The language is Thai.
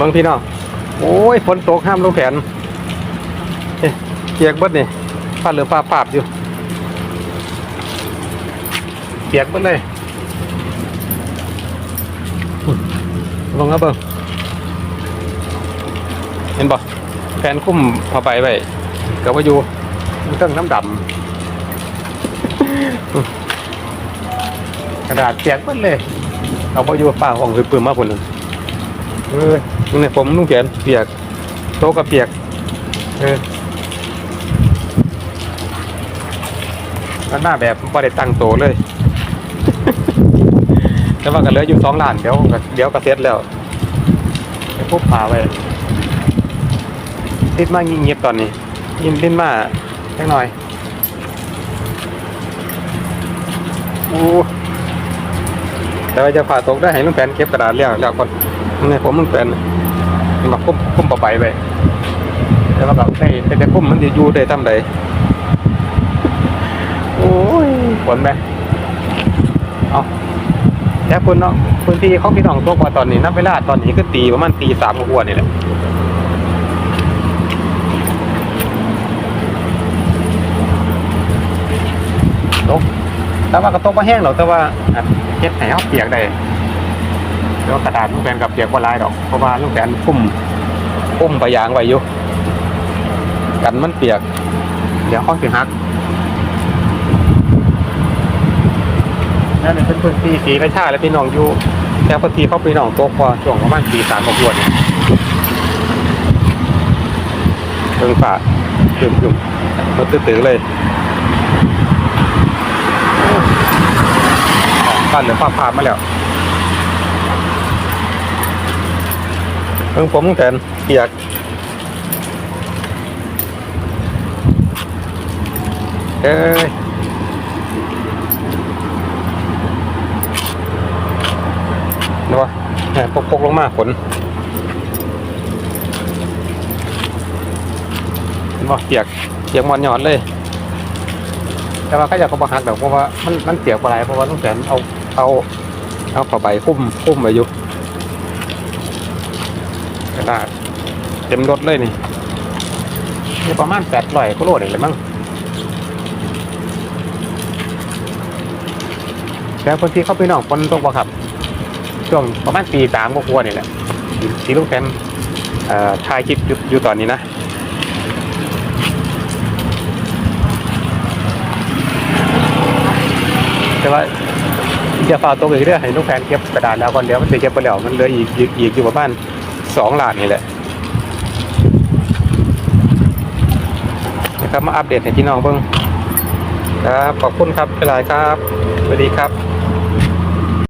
บางพี่น้องโอ้ยฝนตกห้ามลงแขนเปียกเบิดนี่ฟ้าเหลือฟ้าปาบอยู่เปียกเบิดเลยลงแล้วเบิ่งเห็นบ่แขนคุ้มผ้าใบไว้กับว่าอยู่เครื่องน้ำดำกระดาษเปียกเบิดเลย เอาไปอยู่ป่าห้องคือปืนมาผลนึง เออเนี่ยผมนุ่งแขนเปียกโต๊ะก็เปียก เออหน้าแบบพอได้ตั้งโตเลย แต่ว่าก็เหลืออยู่สองล้านเดี๋ยวเดี๋ยวก็เสร็จแล้วไปพบป่าไว้ติดมากเงียบตอนนี้ ยินดิ้นมาเล็กน่อยโอ้แต่ว่าจะผ่าตกได้ให้ลุงแปนเก็บกระดาษแล้วแล้วก่อน นี่ผมลุงแปนนี่มาคุ้มคุ้มปะไปไปแต่ว่าก็ได้แต่คุ้มมันจะอยู่ได้ทำใดโอ้ยฝนไหมเอาแต่คุณเนาะพื้นที่เขาพี่น้องตกว่าตอนนี้นับเวลาตอนนี้ก็ตีประมาณตีสามกว่านี่แหละตกแต่ว่าก็ตกมาแห้งหรอกแต่ว่าเฮ็ดให้เขาเปียกได้ แล้วกระดาษลูกแฟนกับเปียกว่าลายดอก เพราะว่าลูกแฟนพุ่มพุ่มไปยางไว้อยู่กันมันเปียก เดี๋ยวเขาสิหักนั่นเป็นพื้นที่สีกระชาและพี่น้องอยู่แต่พื้นที่เขาพี่น้องตกพอช่วงประมาณปีสามกว่าเนี่ยเพิ่งฝ่าจุ่มจุ่มๆรถตื้อๆเลยบ้านเหลือฟ้าผ่ามาแล้ว เพิ่งผมแทนเปียกเอ้ยดูวะแหมปกลงมาฝนเห็นบ่เปียกเปียกมันหยอดเลย แต่ว่าก็อยากเขาบักหักดอกเพราะว่ามันมันเสียกว่าไรเพราะว่าต้องแสนเอาเอาเอาผ้าใบคุ้มคุ้มไว้อยู่ กระดาษเต็มรถเลยนี่นี่ประมาณแปดร้อยกิโลนี่เลยมั้งแล้วคนที่เข้าไปนอกคนตกบ่ครับ ช่วงประมาณปีสามก็ควรนี่แหละที่ลูกแฟนเอ่อถ่ายคลิปอยู่อยู่ตอนนี้นะแต่ว่าจะฝากตัวอีกเรื่องให้ลูกแฟนเก็บกระดาษแล้วก่อนเดี๋ยวมันจะเก็บไปแล้วมันเหลืออีกอีกอีกอยู่ประมาณ สองล้านนี่แหละนะครับมาอัปเดตให้พี่น้องเพิ่งครับขอบคุณครับเป็นไรครับสวัสดีครับ